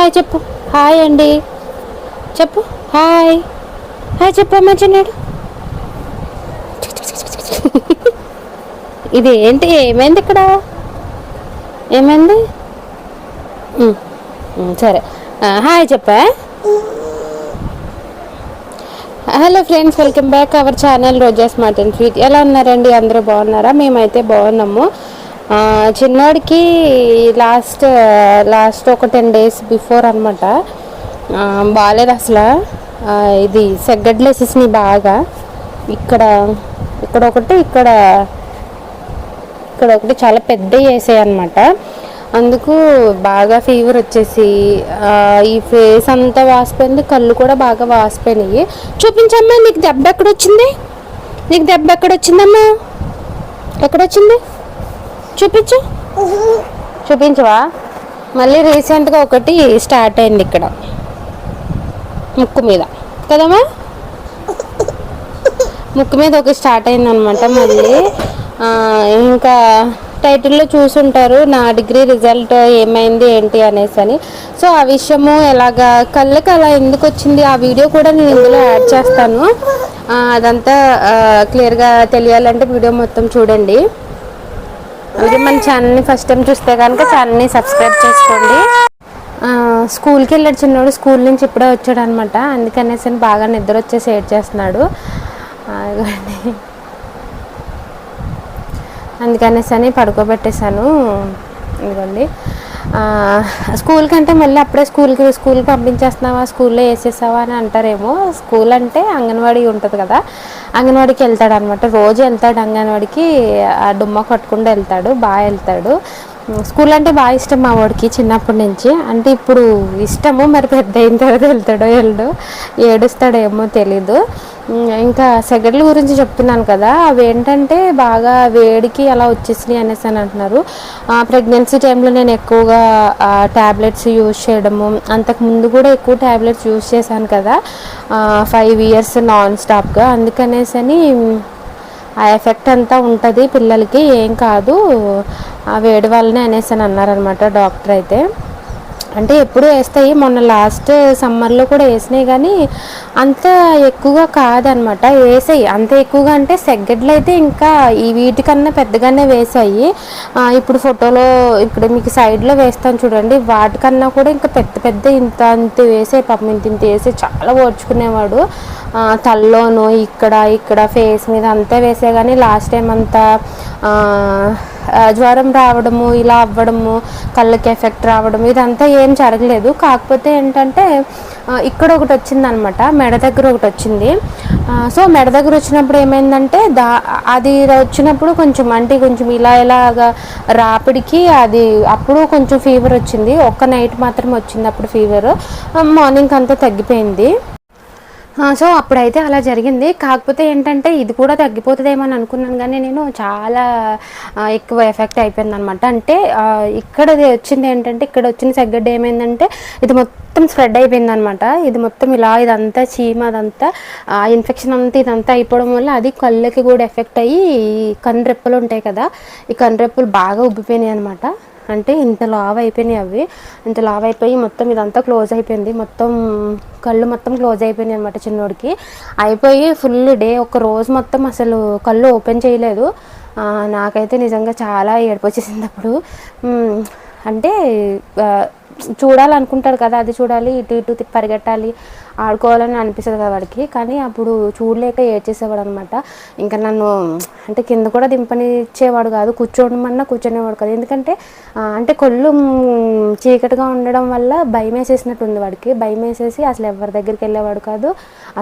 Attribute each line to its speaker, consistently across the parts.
Speaker 1: Hi చెప్పు. Hi అండి. చెప్పు. హాయ్. హాయ్ చెప్పు అమ్మ చిన్నాడు. ఇది ఏంటి? ఏమైంది ఇక్కడ? ఏమైంది? సరే. హాయ్ చెప్పా? Hello friends welcome back our channel Roja smart and sweet. ఎలా ఉన్నారండి? అందరూ బాగున్నారా? మేమైతే బాగున్నాము. చిన్నోడికి లాస్ట్ లాస్ట్ ఒక టెన్ డేస్ బిఫోర్ అనమాట బాగాలేదు అసలు. ఇది సెగ్గడ్లు వేసేసినాయి బాగా. ఇక్కడ ఇక్కడ ఒకటి ఇక్కడ ఇక్కడ ఒకటి చాలా పెద్ద వేసాయి అనమాట అందుకు బాగా ఫీవర్ వచ్చేసి ఈ ఫేస్ అంతా వాసిపోయింది కళ్ళు కూడా బాగా వాసిపోయినాయి. చూపించమ్మా నీకు దెబ్బ ఎక్కడ వచ్చింది నీకు దెబ్బ ఎక్కడ వచ్చిందమ్మా ఎక్కడ వచ్చింది చూపించు. చూపించవా? మళ్ళీ రీసెంట్గా ఒకటి స్టార్ట్ అయింది ఇక్కడ. ముక్కు మీద. కదమ్మా ముక్కు మీద ఒకటి స్టార్ట్ అయిందనమాట మళ్ళీ. ఇంకా టైటిల్లో చూసుంటారు నా డిగ్రీ రిజల్ట్ ఏమైంది ఏంటి అనేసి అని. సో ఆ విషయము ఎలాగా కళ్ళకి అలా ఎందుకు వచ్చింది? ఆ వీడియో కూడా నేను ఇందులో యాడ్ చేస్తాను. అదంతా క్లియర్గా తెలియాలంటే వీడియో మొత్తం చూడండి. అలాగే మన ఛానల్ని ఫస్ట్ టైం చూస్తే కనుక ఛానల్ని సబ్స్క్రైబ్ చేసుకోండి. స్కూల్కి వెళ్ళాడు చిన్నోడు స్కూల్ నుంచి ఇప్పుడే వచ్చాడు అనమాట అందుకనేసి అని బాగా నిద్ర వచ్చేసి ఏడ్ చేస్తున్నాడు అందుకనేసి అని పడుకోబెట్టేశాను. ఇదిగోండి. స్కూల్ కంటే మళ్ళీ అప్పుడే స్కూల్కి స్కూల్కి పంపించేస్తున్నావా స్కూల్లో వేసేసావా అని అంటారేమో. స్కూల్ అంటే అంగన్వాడీ ఉంటుంది కదా అంగన్వాడికి వెళ్తాడు అనమాట రోజు వెళ్తాడు అంగన్వాడికి ఆ డుమ్మ కట్టుకుండా వెళ్తాడు బాగా వెళ్తాడు. స్కూల్ అంటే బాగా ఇష్టం మా వాడికి చిన్నప్పటి నుంచి. అంటే ఇప్పుడు ఇష్టము మరి పెద్ద అయిన తర్వాత వెళ్తాడో వెళ్ళడో ఏడుస్తాడేమో తెలీదు. ఇంకా సెగడ్ల గురించి చెప్తున్నాను కదా అవి ఏంటంటే బాగా వేడికి అలా వచ్చేసినాయి అనేసి అని అంటున్నారు. ప్రెగ్నెన్సీ టైంలో నేను ఎక్కువగా ట్యాబ్లెట్స్ యూజ్ చేయడము అంతకు ముందు కూడా ఎక్కువ ట్యాబ్లెట్స్ యూజ్ చేశాను కదా ఫైవ్ ఇయర్స్ నాన్ స్టాప్గా. అందుకనేసి అని ఆ ఎఫెక్ట్ అంతా ఉంటుంది పిల్లలకి ఏం కాదు. ఆ వేడి వల్లనే అనేసి అని అన్నారనమాట డాక్టర్ అయితే. అంటే ఎప్పుడు వేస్తాయి మొన్న లాస్ట్ సమ్మర్లో కూడా వేసినాయి కానీ అంత ఎక్కువగా కాదనమాట వేసాయి. అంత ఎక్కువగా అంటే సెగ్గడ్లు అయితే ఇంకా ఈ వీటికన్నా పెద్దగానే వేసాయి. ఇప్పుడు ఫోటోలో ఇక్కడ మీకు సైడ్లో వేస్తాను చూడండి. వాటికన్నా కూడా ఇంకా పెద్ద పెద్ద ఇంత అంత వేసాయి పాపం ఇంత ఇంత వేసి చాలా ఓడ్చుకునేవాడు ఆ, ఇక్కడ ఇక్కడ ఫేస్ మీద అంతా వేసే కానీ లాస్ట్ టైం అంతా జ్వరం రావడము ఇలా అవ్వడము కళ్ళకి ఎఫెక్ట్ రావడం ఇదంతా ఏం జరగలేదు. కాకపోతే ఏంటంటే ఇక్కడ ఒకటి వచ్చిందనమాట మెడ దగ్గర ఒకటి వచ్చింది. సో మెడ దగ్గర వచ్చినప్పుడు ఏమైందంటే దా అది వచ్చినప్పుడు కొంచెం అంటే కొంచెం ఇలా ఇలాగా రాపిడికి అది అప్పుడు కొంచెం ఫీవర్ వచ్చింది. ఒక్క నైట్ మాత్రం వచ్చింది అప్పుడు ఫీవర్ మార్నింగ్ అంతా తగ్గిపోయింది. సో అప్పుడైతే అలా జరిగింది. కాకపోతే ఏంటంటే ఇది కూడా తగ్గిపోతుందేమో అని అనుకున్నాను. కానీ నేను చాలా ఎక్కువ ఎఫెక్ట్ అయిపోయింది అనమాట అంటే ఇక్కడ వచ్చింది ఏంటంటే ఇక్కడ వచ్చిన సగ్గడ్డ ఏమైందంటే ఇది మొత్తం స్ప్రెడ్ అయిపోయింది అనమాట ఇది మొత్తం ఇలా ఇదంతా చీమ అదంతా ఇన్ఫెక్షన్ అంతా ఇదంతా అయిపోవడం వల్ల అది కళ్ళకి కూడా ఎఫెక్ట్ అయ్యి ఈ కన్ను ఉంటాయి కదా ఈ కన్ను రెప్పలు బాగా ఉబ్బిపోయినాయి అనమాట అంటే ఇంత లావ్ అయిపోయినాయి అవి. ఇంత లావ్ అయిపోయి మొత్తం ఇదంతా క్లోజ్ అయిపోయింది. మొత్తం కళ్ళు మొత్తం క్లోజ్ అయిపోయినాయి అనమాట చిన్నోడికి. అయిపోయి ఫుల్ డే ఒక రోజు మొత్తం అసలు కళ్ళు ఓపెన్ చేయలేదు. నాకైతే నిజంగా చాలా ఏడుపు వచ్చేసింది అప్పుడు. అంటే చూడాలనుకుంటారు చూడాలనుకుంటాడు కదా అది చూడాలి ఇటు ఇటు పరిగెట్టాలి. ఆడుకోవాలని అనిపిస్తుంది కదా వాడికి. కానీ అప్పుడు చూడలేక ఏడ్చేసేవాడు అనమాట ఇంకా నన్ను అంటే కింద కూడా దింపనిచ్చేవాడు కాదు కూర్చోడమన్నా కూర్చునేవాడు కాదు. ఎందుకంటే అంటే కొళ్ళు చీకటిగా ఉండడం వల్ల భయం వేసేసినట్టు ఉంది వాడికి. భయం వేసేసి అసలు ఎవరి దగ్గరికి వెళ్ళేవాడు కాదు.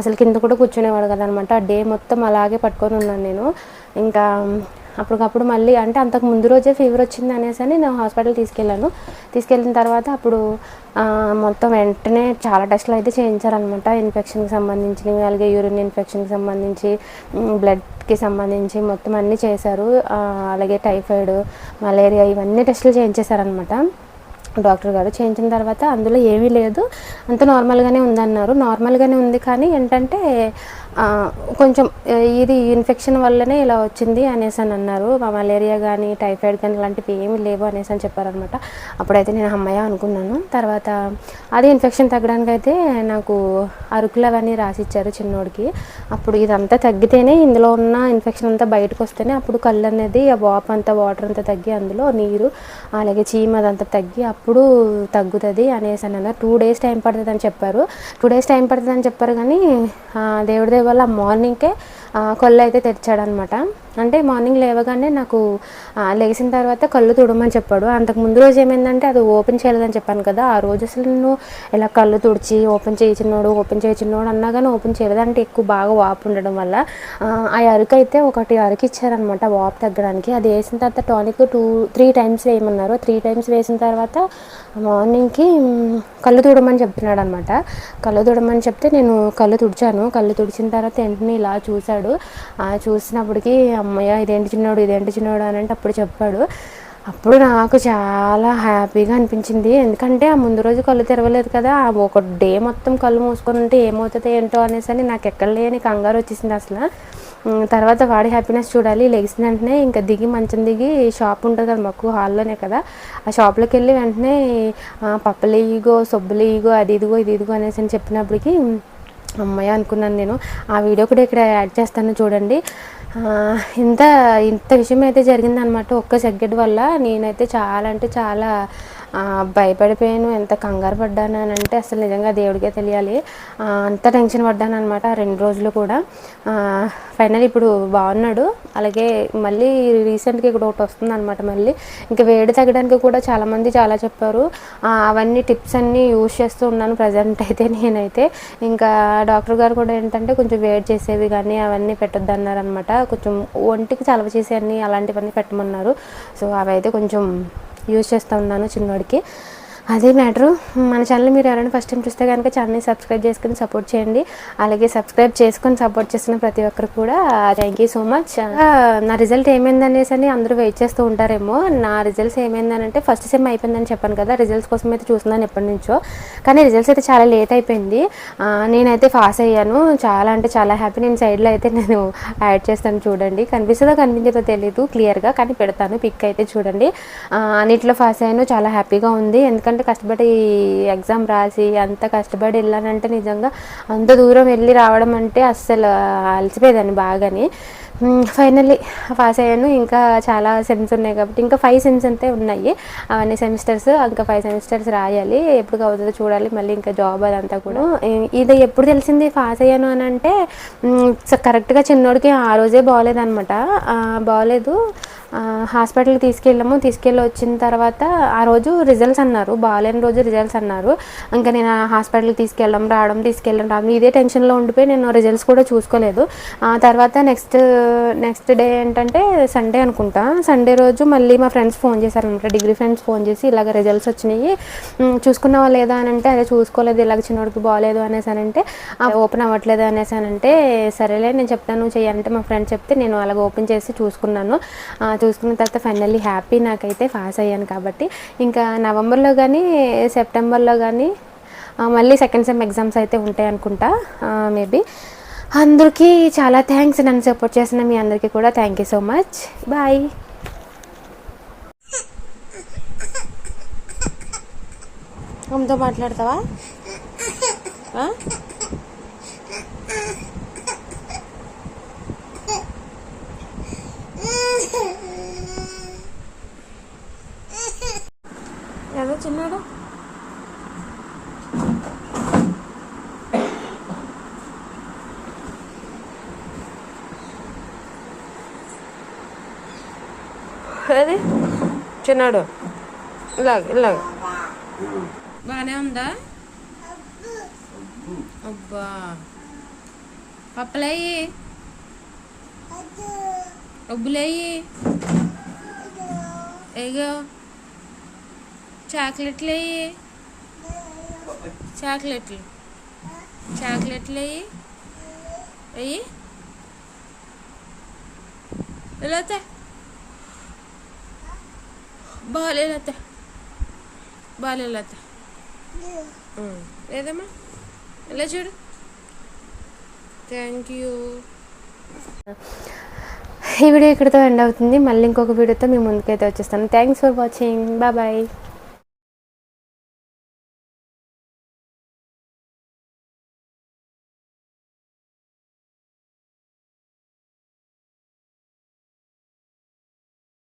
Speaker 1: అసలు కింద కూడా కూర్చునేవాడు కదా అనమాట ఆ డే మొత్తం అలాగే పట్టుకొని ఉన్నాను నేను. ఇంకా అప్పటికప్పుడు మళ్ళీ అంటే అంతకు ముందు రోజే ఫీవర్ వచ్చింది అనేసి అని నేను హాస్పిటల్ తీసుకెళ్ళాను. తీసుకెళ్ళిన తర్వాత అప్పుడు మొత్తం వెంటనే చాలా టెస్టులు అయితే చేయించారనమాట ఇన్ఫెక్షన్కి సంబంధించినవి అలాగే యూరిన్ ఇన్ఫెక్షన్కి సంబంధించి బ్లడ్కి సంబంధించి మొత్తం అన్నీ చేశారు. అలాగే టైఫాయిడ్ మలేరియా ఇవన్నీ టెస్టులు చేయించేశారనమాట డాక్టర్ గారు చేయించిన తర్వాత అందులో ఏమీ లేదు. అంత నార్మల్గానే ఉందన్నారు. నార్మల్గానే ఉంది కానీ ఏంటంటే కొంచెం ఇది ఇన్ఫెక్షన్ వల్లనే ఇలా వచ్చింది అనేసి అని అన్నారు. మలేరియా కానీ టైఫాయిడ్ కానీ ఇలాంటివి ఏమీ లేవు అనేసి అని చెప్పారనమాట అప్పుడైతే నేను అమ్మాయ అనుకున్నాను. తర్వాత అది ఇన్ఫెక్షన్ తగ్గడానికి అయితే నాకు అరుకులు అవన్నీ రాసిచ్చారు చిన్నోడికి. అప్పుడు ఇదంతా తగ్గితేనే ఇందులో ఉన్న ఇన్ఫెక్షన్ అంతా బయటకు వస్తేనే అప్పుడు కళ్ళు అనేది ఆ వాప్ అంతా వాటర్ అంతా తగ్గి అందులో నీరు అలాగే చీమ అదంతా తగ్గి అప్పుడు తగ్గుతుంది అనేసి అని అన్నారు. టూ డేస్ టైం పడుతుంది అని చెప్పారు. టూ డేస్ టైం పడుతుంది అని చెప్పారు కానీ ఆ, దేవుడి వల్ల మార్నింగ్కే కొల్లు అయితే తెరిచాడనమాట అంటే మార్నింగ్ లేవగానే నాకు లేచిన తర్వాత కళ్ళు తుడమని చెప్పాడు. అంతకు ముందు రోజు ఏమైందంటే అది ఓపెన్ చేయలేదని చెప్పాను కదా ఆ రోజు అసలు నేను ఇలా కళ్ళు తుడిచి ఓపెన్ చేయించినోడు ఓపెన్ చేయించినోడు అన్నా కానీ ఓపెన్ చేయలేదు. అంటే ఎక్కువ బాగా వాపు ఉండడం వల్ల ఆ, ఆ అరకు అయితే ఒకటి అరకు ఇచ్చారనమాట వాపు తగ్గడానికి. అది వేసిన తర్వాత టానిక్ టూ త్రీ టైమ్స్ వేయమన్నారు. త్రీ టైమ్స్ వేసిన తర్వాత మార్నింగ్కి కళ్ళు తుడమని చెప్తున్నాడు అనమాట కళ్ళు తుడమని చెప్తే నేను కళ్ళు తుడిచాను. కళ్ళు తుడిచిన తర్వాత వెంటనే ఇలా చూశాడు. చూసినప్పటికీ అమ్మయ్య ఇదేంటి చిన్నోడు ఇదేంటి చిన్నోడు అని అంటే అప్పుడు చెప్పాడు. అప్పుడు నాకు చాలా హ్యాపీగా అనిపించింది. ఎందుకంటే ఆ ముందు రోజు కళ్ళు తెరవలేదు కదా ఒక డే మొత్తం కళ్ళు మూసుకొని ఉంటే ఏమవుతుంది ఏంటో అనేసి అని నాకు ఎక్కడ లేని కంగారు వచ్చేసింది అసలు. తర్వాత వాడి హ్యాపీనెస్ చూడాలి. లెగిసిన వెంటనే ఇంకా దిగి మంచం దిగి షాప్ ఉంటుంది కదా మాకు హాల్లోనే కదా ఆ షాప్లోకి వెళ్ళి వెంటనే పప్పలు ఇగో సొబ్బులు ఇగో అది ఇదిగో ఇది ఇదిగో అనేసి అని చెప్పినప్పటికీ అమ్మాయి అనుకున్నాను నేను. ఆ వీడియో కూడా ఇక్కడ యాడ్ చేస్తాను చూడండి. ఇంత ఇంత విషయం అయితే జరిగిందనమాట ఒక్క సెగ్గెడ్ వల్ల. నేనైతే చాలా అంటే చాలా భయపడిపోయాను ఎంత కంగారు పడ్డానంటే అంటే అసలు నిజంగా దేవుడికే తెలియాలి. అంత టెన్షన్ పడ్డాను అనమాట రెండు రోజులు కూడా. ఫైనల్ ఇప్పుడు బాగున్నాడు. అలాగే మళ్ళీ రీసెంట్గా ఇక్కడ ఒకటి వస్తుంది అనమాట మళ్ళీ. ఇంకా వేడి తగ్గడానికి కూడా చాలామంది చాలా చెప్పారు. అవన్నీ టిప్స్ అన్నీ యూజ్ చేస్తూ ఉన్నాను ప్రజెంట్ అయితే నేనైతే. ఇంకా డాక్టర్ గారు కూడా ఏంటంటే కొంచెం వేడి చేసేవి కానీ అవన్నీ పెట్టొద్దు అన్నారు అనమాట కొంచెం ఒంటికి చలవ చేసేవన్నీ అలాంటివన్నీ పెట్టమన్నారు. సో అవి అయితే కొంచెం యూజ్ చేస్తూ ఉన్నాను చిన్నోడికి. అదే మ్యాటరు మన ఛానల్ మీరు ఎవరైనా ఫస్ట్ టైం చూస్తే కనుక ఛానల్ని సబ్స్క్రైబ్ చేసుకుని సపోర్ట్ చేయండి. అలాగే సబ్స్క్రైబ్ చేసుకొని సపోర్ట్ చేసిన ప్రతి ఒక్కరు కూడా థ్యాంక్ యూ సో మచ్ నా రిజల్ట్ ఏమైంది అనేసి అని అందరూ వెయిట్ చేస్తూ ఉంటారేమో. నా రిజల్ట్స్ ఏమైందనంటే ఫస్ట్ సెమ్ అయిపోయిందని చెప్పాను కదా రిజల్ట్స్ కోసం అయితే చూస్తున్నాను ఎప్పటి నుంచో. కానీ రిజల్ట్స్ అయితే చాలా లేట్ అయిపోయింది. నేనైతే పాస్ అయ్యాను. చాలా అంటే చాలా హ్యాపీ నేను సైడ్లో అయితే నేను యాడ్ చేస్తాను చూడండి. కనిపిస్తుందో కనిపించదో తెలియదు క్లియర్గా కానీ పెడతాను పిక్ అయితే చూడండి. అన్నిట్లో పాస్ అయ్యాను. చాలా హ్యాపీగా ఉంది. ఎందుకంటే కష్టపడి ఎగ్జామ్ రాసి అంత కష్టపడి వెళ్ళానంటే నిజంగా అంత దూరం వెళ్ళి రావడం అంటే అస్సలు అలసిపోయేదాన్ని బాగాని. ఫైనల్లీ పాస్ అయ్యాను. ఇంకా చాలా సెమ్స్ ఉన్నాయి కాబట్టి ఇంకా ఫైవ్ సెమ్స్ అంతే ఉన్నాయి. అవన్నీ సెమిస్టర్స్ ఇంకా ఫైవ్ సెమిస్టర్స్ రాయాలి. ఎప్పుడు అవుతుందో చూడాలి. మళ్ళీ ఇంకా జాబ్ అదంతా కూడా. ఇది ఎప్పుడు తెలిసింది పాస్ అయ్యాను అని అంటే కరెక్ట్గా చిన్నోడికి ఆ రోజే బాగోలేదనమాట బాగోలేదు. హాస్పిటల్కి తీసుకెళ్ళాము. తీసుకెళ్ళి వచ్చిన తర్వాత ఆ రోజు రిజల్ట్స్ అన్నారు. బాగాలేని రోజు రిజల్ట్స్ అన్నారు. ఇంకా నేను హాస్పిటల్కి తీసుకెళ్ళడం రావడం తీసుకెళ్ళడం రావడం ఇదే టెన్షన్లో ఉండిపోయి నేను రిజల్ట్స్ కూడా చూసుకోలేదు. ఆ తర్వాత నెక్స్ట్ నెక్స్ట్ డే ఏంటంటే సండే అనుకుంటా. సండే రోజు మళ్ళీ మా ఫ్రెండ్స్ ఫోన్ చేశారనమాట. డిగ్రీ ఫ్రెండ్స్ ఫోన్ చేసి ఇలాగ రిజల్ట్స్ వచ్చినాయి. చూసుకున్నావా లేదా అని అంటే అదే చూసుకోలేదు ఇలాగ చిన్నోడికి బాగాలేదు అనేసి అని అంటే ఓపెన్ అవ్వట్లేదు అనేసి అని అంటే సరేలే నేను చెప్తాను చేయాలంటే మా ఫ్రెండ్ చెప్తే నేను అలాగ ఓపెన్ చేసి చూసుకున్నాను. చూసుకున్న తర్వాత ఫైనల్లీ హ్యాపీ నాకైతే పాస్ అయ్యాను కాబట్టి ఇంకా నవంబర్లో కానీ సెప్టెంబర్లో కానీ మళ్ళీ సెకండ్ సెమ్ ఎగ్జామ్స్ అయితే ఉంటాయి అనుకుంటా మేబీ అందరికీ చాలా థ్యాంక్స్ నన్ను సపోర్ట్ చేసిన మీ అందరికీ కూడా. Thank you so much bye అమ్మతో మాట్లాడతావా ఆ? ఏదో చిన్నాడు అది చిన్నాడు ఇలాగ ఇలాగ. బాగానే ఉందా? అబ్బా. పప్పులేయి. ఒబ్బులేయి ఏగో. చాక్లెట్లు వేయి చాక్లెట్లు. చాక్లెట్లు వేయి వెయ్యి వెళ్ళతే బాగాలే లేతే. బాగాలే లేతే. లేదమ్మా? ఇలా చూడు.
Speaker 2: థ్యాంక్ యూ
Speaker 1: ఈ వీడియో ఇక్కడితో ఎండ్ అవుతుంది. మళ్ళీ ఇంకొక వీడియోతో మీ ముందుకైతే వచ్చేస్తాను. Thanks for watching bye bye